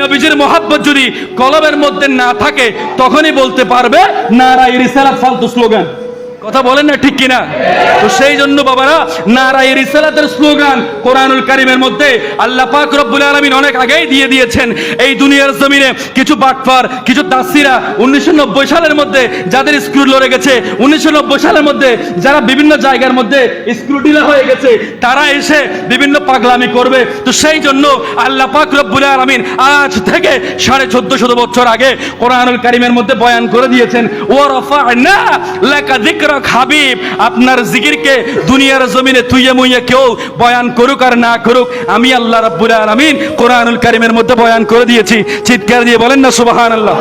নবীজির মোহাব্বত যদি কলমের মধ্যে না থাকে তখনই বলতে পারবে নারাই রিসালাত ফালতু স্লোগান। কথা বলেন না ঠিক কিনা? তো সেই জন্য বাবারা নারাই রিসালাতের স্লোগান কোরআনুল কারিমের মধ্যে আল্লাহ পাক রব্বুল আলামিন অনেক আগেই দিয়ে দিয়েছেন। এই দুনিয়ার জমিনে কিছু বাটফার, কিছু দাসিরা উনিশশো নব্বই সালের মধ্যে যাদের স্ক্রু লড়ে গেছে, উনিশশো নব্বই সালের মধ্যে যারা বিভিন্ন জায়গার মধ্যে স্ক্রু ঢিলা হয়ে গেছে, তারা এসে বিভিন্ন পাগলামি করবে। তো সেই জন্য আল্লাহ পাক রব্বুল আলামিন আজ থেকে সাড়ে চোদ্দ শত বছর আগে কোরআনুল কারিমের মধ্যে বয়ান করে দিয়েছেন ও রফা'না লাকা যিকরাক হাবিব, আপনার জিকিরকে দুনিয়ার জমিনে তুইয়ে মুইয়ে কেউ বয়ান করুক আর না করুক, আমি আল্লাহ রাব্বুল আলামিন কোরআনুল কারিমের মধ্যে বয়ান করে দিয়েছি। চিৎকার দিয়ে বলেন না, সুবহানাল্লাহ।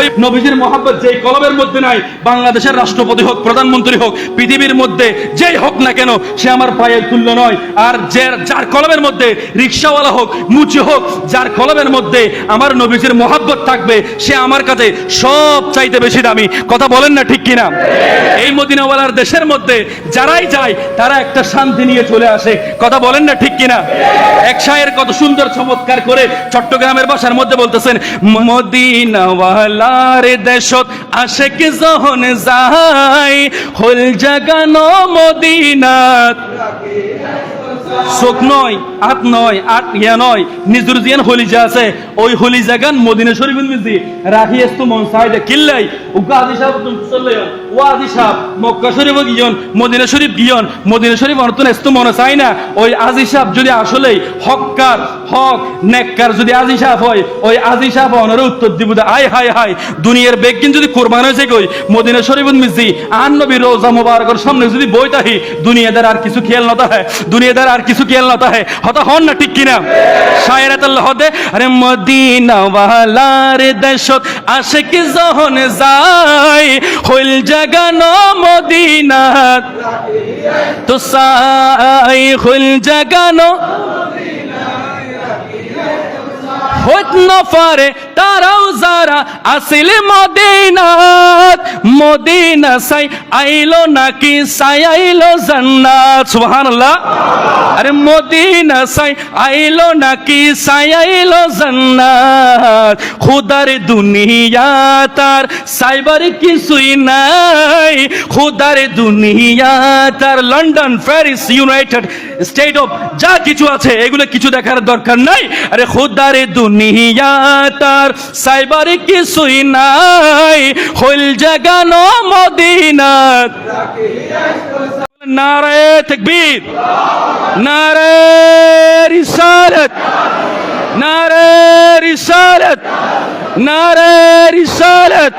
ওই নবীজির মহাব্বত যেই কলমের মধ্যে নাই, বাংলাদেশের রাষ্ট্রপতি হোক, প্রধানমন্ত্রী হোক, পৃথিবীর মধ্যে যেই হোক না কেন, সে আমার পায়ের তুল্য নয়। আর যে, যার কলমের মধ্যে রিক্সাওয়ালা হোক, মুচি হোক, যার কলমের মধ্যে আমার নবীজির মহাব্বত থাকবে, সে আমার কাছে সব চাইতে বেশি দামি। কথা বলেন না ঠিক কিনা? এই মদিনাওয়ালার দেশের মধ্যে যারাই যায়, তারা একটা শান্তি নিয়ে চলে আসে। কথা বলেন না ঠিক কিনা? এক শায়ের কত সুন্দর চমৎকার করে চট্টগ্রামের বাসার মধ্যে বলতেছেন মদিনাওয়ালার দেশত আশেক যখন যায় হল জাগানো মদিনাত। চোখ নয় আট নয় আট ইয়া নয় নিজুর জিয়ান হলিজা আছে। ওই হলিজা গান মদিনা মিজি রাখি মন সাইডে কিল্লাই। সাহেব সাহেব মক্কা শরীফ গিয়ন মদিনা শরীফ গিয়ন মদিনা শরীফ চাই না। ওই আজি সাহেব যদি আসলেই হককার, হক, নেককার যদি আজি সাহেব হয়, ওই আজি সাহেব উত্তর দিব আয় দুনিয়ার বেগিন যদি কোরবান হয়েছে কই, মদিনা শরীফ মিজি আন নবী রোজা মুবারকের সামনে যদি বই তাহি দুনিয়াদার আর কিছু খেয়াল নতা হয়। দুনিয়াদার আর কিছু কি আল্লাহ তাহে? হতা হন না ঠিক কিনা? শায়েরাত আল্লাহ হদে, আরে মদিনা ওয়ালার দেশত কি যখন যায়, হইল জাগানো মদিনাত। তো সাই, হইল জাগানো হত নফারে, তারাও যারা আসিল মদিনাত, মদিনা সাই আইলো নাকি সাই আইলো জান্নাত। সুবহানাল্লাহ। আরে মদিনা সাই আইলো নাকি সাই আইলো জান্নাত। খুদার দুনিয়া তার সাইবার কিছুই নাই। খুদার দুনিয়া তার London, Paris, United State of যা কিছু আছে, এগুলো কিছু দেখার দরকার নাই। আরে খুদার দুনিয়া তার সাইবার কিছুই নাই। হইল জাগানো মদিনাত নারে তকবীর। নারে রিসালাত। নারে রিসালাত। নারে রিসালাত।